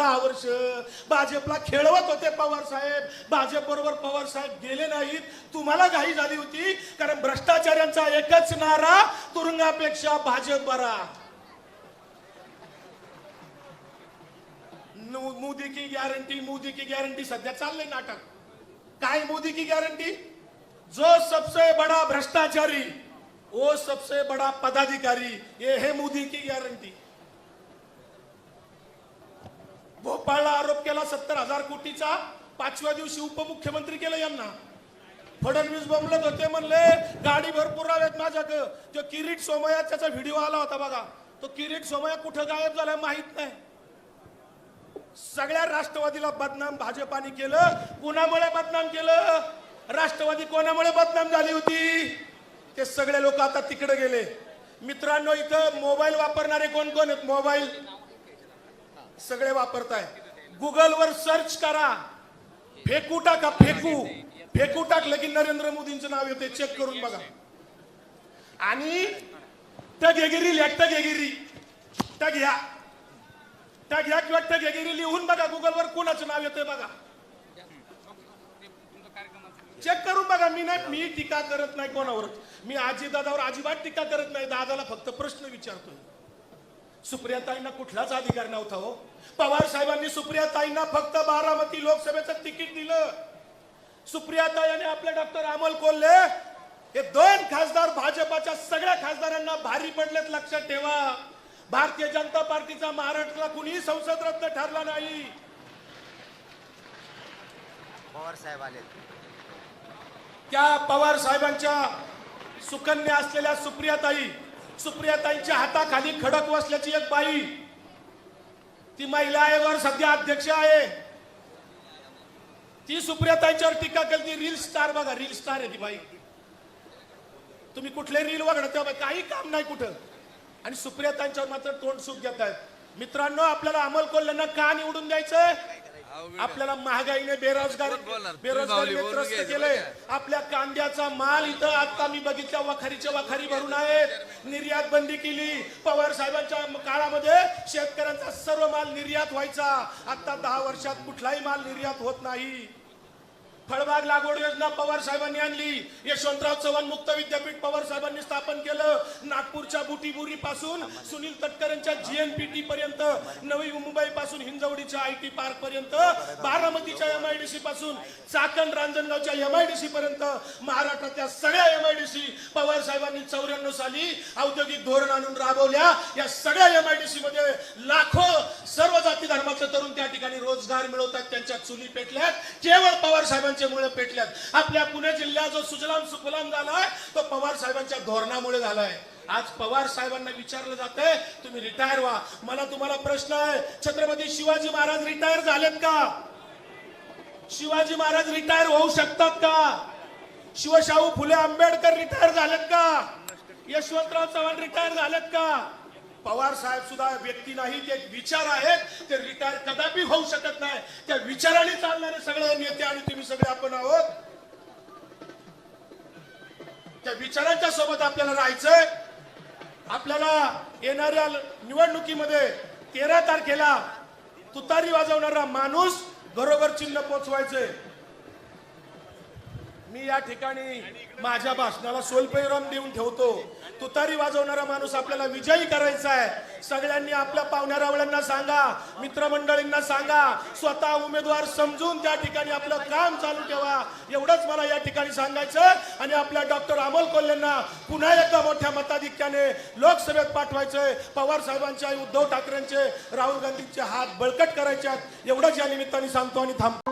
दहा वर्ष भाजपला खेळवत होते पवार साहेब. भाजप बरोबर पवार साहेब गेले नाहीत. तुम्हाला घाई झाली होती. कारण भ्रष्टाचाऱ्यांचा एकच नारा तुरुंगापेक्षा भाजप बरा. मोदी की गॅरंटी मोदी की गॅरंटी सध्या चाललंय नाटक. काय मोदी की गॅरंटी जो सबसे बड़ा भ्रष्टाचारी वो सबसे बड़ा पदाधिकारी ये है मोदी की गॅरंटी सत्तर हजार कोटीचा पाचव्या दिवशी उपमुख्यमंत्री केलं यांना. फडणवीस बोंबलत होते म्हणले गाडी भरपूर आहेत माझ्याक जो किरीट सोमया त्याचा व्हिडिओ आला होता बघा. तो किरीट सोमया कुठं गायब झालाय माहीत नाही. सगळ्या राष्ट्रवादीला बदनाम भाजपाने केलं. कुणामुळे बदनाम केलं? राष्ट्रवादी कोणामुळे बदनाम झाली होती? ते सगळे लोक आता तिकडे गेले. मित्रांनो इथं मोबाईल वापरणारे कोण कोण आहेत? मोबाईल. सगळे वापरताय. गुगलवर सर्च करा. फेकू टाका फेकू. फेकू टाकलं की नरेंद्र मोदींचं नाव येते चेक करून बघा. आणि टगेगिरी लिहा टगेगिरी. टग घ्या. टग घ्या किंवा टगेगिरी लिहून बघा. गुगलवर कोणाचं नाव येतंय बघा. चेक करून बघा. मी नाही मी टीका करत नाही कोणावर. मी आजी दादावर अजिबात टीका करत नाही. दादाला फक्त प्रश्न विचारतोय. सुप्रियाताईंना कुठलाच अधिकार नव्हता हो. पवार साहेबांनी सुप्रियाताईंना फक्त बारामती लोकसभेचं तिकीट दिलं. सुप्रियाताई आणि आपले डॉक्टर अमोल कोल्हे हे दोन खासदार भाजपाच्या सगळ्या खासदारांना भारी पडलेत लक्षात ठेवा. भारतीय जनता पार्टीचा महाराष्ट्राला कुणीही संसद रत्न ठरला नाही. पवार साहेब आले त्या पवार साहेबांच्या सुकन्या असलेल्या सुप्रियाताई सुप्रियाताईंच्या हाताखाली खडक बसल्याची एक बाई. ती महिला आयोगावर सध्या अध्यक्ष आहे. ती सुप्रियाताईंच्यावर टीका केली ती रील स्टार बघा रील स्टार आहे ती बाई. तुम्ही कुठले रील वगैरे तेव्हा काही काम नाही कुठं. आणि सुप्रियाताईंच्यावर मात्र तोंड सुख घेत आहेत. मित्रांनो आपल्याला अमल कोल्ह्यांना का निवडून द्यायचं आपल्याला महागाईने बेरोजगार त्रस्त घ्यायचं केलंय? आपल्या कांद्याचा माल इथं आता मी बघितल्या वखारीच्या वखारी भरून आहेत. निर्यात बंदी केली. पवार साहेबांच्या काळामध्ये शेतकऱ्यांचा सर्व माल निर्यात व्हायचा. आता दहा वर्षात कुठलाही माल निर्यात होत नाही. फळबाग लागवड योजना पवार साहेबांनी आणली. यशवंतराव चव्हाण मुक्त विद्यापीठ पवार साहेबांनी स्थापन केलं. नागपूरच्या बुटीबुरी पासून सुनील तटकरेंच्या जीएनपीटी पर्यंत नवी मुंबई पासून हिंजवडीच्या आय टी पार्क पर्यंत बारामतीच्या एमआयडीसी पासून चाकण रांजणगावच्या एमआयडीसी पर्यंत महाराष्ट्रातल्या सगळ्या एमआयडीसी पवार साहेबांनी चौऱ्याण्णव साली औद्योगिक धोरण आणून राबवल्या. या सगळ्या एमआयडीसी मध्ये लाखो सर्व जाती धर्माचे तरुण त्या ठिकाणी रोजगार मिळवतात त्यांच्या चुली पेटल्यात. केवळ पवार साहेबांच्या मुळे पेटल्यात. आपल्या पुणे जिल्हा जो सुजलाम सुफलाम झालाय तो पवार साहेबांच्या धोरणामुळे झालाय. आज पवार साहेबांना विचारलं जातंय तुम्ही रिटायर व्हा. मला तुम्हाला प्रश्न आहे छत्रपती शिवाजी महाराज रिटायर झालेत का? शिवाजी महाराज रिटायर होऊ शकतात का? शिवशाहू फुले आंबेडकर रिटायर झालेत का? यशवंतराव चव्हाण रिटायर झालेत का? पवार साहेब सुद्धा व्यक्ती नाही ते एक विचार आहेत ते रिटायर कदापि होऊ शकत नाही. त्या विचाराने चालणारे सगळे नेते आणि तुम्ही सगळे आपण आहोत. त्या विचारांच्या सोबत आपल्याला राहायचंय. आपल्याला येणाऱ्या निवडणुकीमध्ये तेरा तारखेला तुतारी वाजवणारा माणूस घरोघर चिन्ह पोचवायचंय. मी या ठिकाणी माझ्या भाषणाला सोलपैराम देऊन ठेवतो. तुतारी वाजवणारा माणूस आपल्याला विजयी करायचा आहे. सगळ्यांनी आपल्या पाहुण्यारावळ्यांना सांगा मित्रमंडळींना सांगा स्वतः उमेदवार समजून त्या ठिकाणी आपलं काम चालू ठेवा. एवढंच मला या ठिकाणी सांगायचं आणि आपल्या डॉक्टर अमोल कोल्हेंना पुन्हा एकदा मोठ्या मताधिक्याने लोकसभेत पाठवायचंय. पवार साहेबांचे उद्धव ठाकरेंचे राहुल गांधींचे हात बळकट करायचे आहेत. एवढंच या निमित्ताने सांगतो आणि थांबतो.